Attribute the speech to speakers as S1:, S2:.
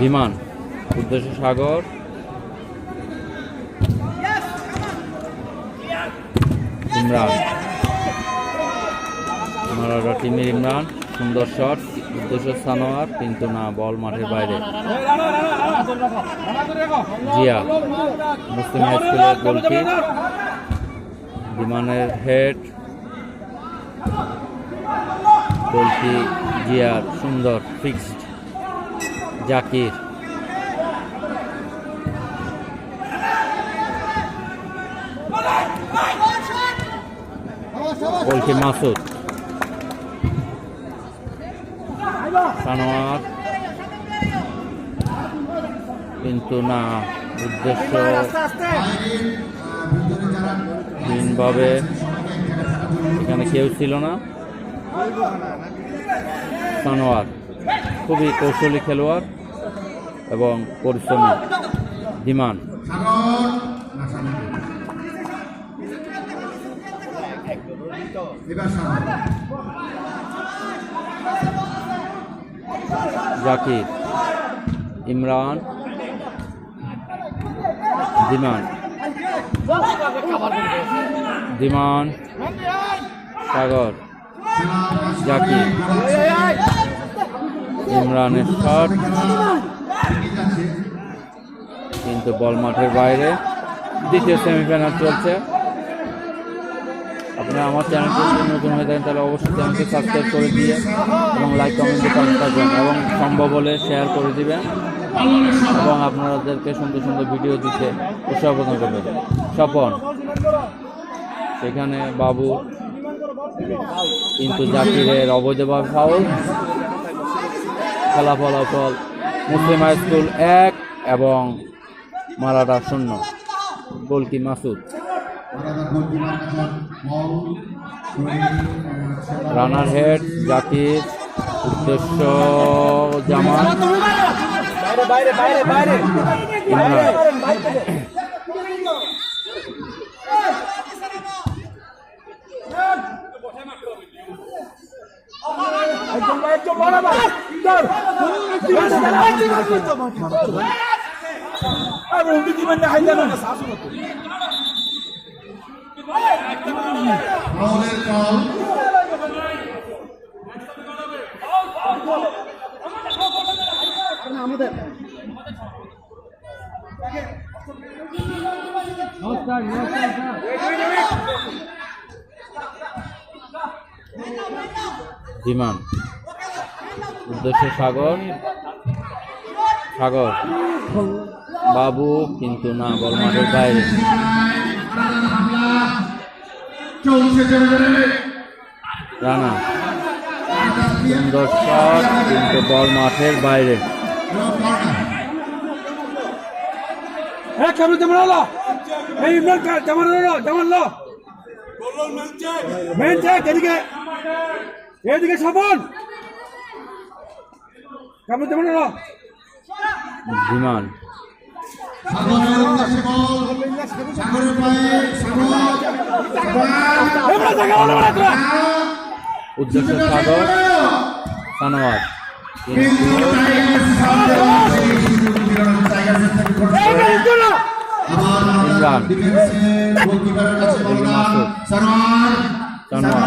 S1: বিমান উদ্দেশ্য সাগর। ইমরান। মারাডা টিমের ইমরান সুন্দর শট উদ্দেশ্য সানোয়ার কিন্তু না বল মাঠের বাইরে। জিয়া মুসলিম হাই স্কুলের গোলকিপ বিমানের হেড গোলকি জিয়ার সুন্দর ফিক্সড জাকির। গোলকি মাসুদ। সানোয়ার। কিন্তু না, উদ্দেশ্য ভিন্নভাবে এখানে কেউ ছিল না। সানোয়ার। খুবই কৌশলী খেলোয়াড় এবং পরিশ্রমী। ডিমান।
S2: সাগর না সাগর এবার সাগর
S1: জাকির, ইমরান দিমান দিমান সাগর। জাকির ইমরানের শট কিন্তু বল মাঠের বাইরে দ্বিতীয় সেমিফাইনাল চলছে। আপনারা আমার চ্যানেলটি যদি নতুন হয়ে থাকেন, তাহলে অবশ্যই চ্যানেলটি সাবস্ক্রাইব করে দিয়ে এবং লাইক কমেন্ট দিয়ে থাকবেন এবং সম্ভব হলে শেয়ার করে দিবেন এবং আপনাদেরকে সুন্দর সুন্দর ভিডিও দিতে উৎসাহ প্রদান করবেন। স্বপন, সেখানে বাবু কিন্তু জাকিরের অবৈধভাবে ফাউল খেলা ফলাফল মুসলিম হাই স্কুল এক এবং মারাডা শূন্য। গোলকি মাসুদ। রানার হেড জাকির উদ্দেশ্য জামান। ইমরান।
S2: ফাউলের কল
S1: বিমান উদ্দেশ্য সাগর। সাগর। বাবু, কিন্তু না বল মাঠের বাইরে। রানা, সুন্দর শট, কিন্তু বল মাঠের বাইরে
S3: এদিকে। স্বপন কেমন হলো।
S1: বিমান।
S2: উদ্দেশ্যে সাগর
S1: সানোয়ার। সানোয়ার।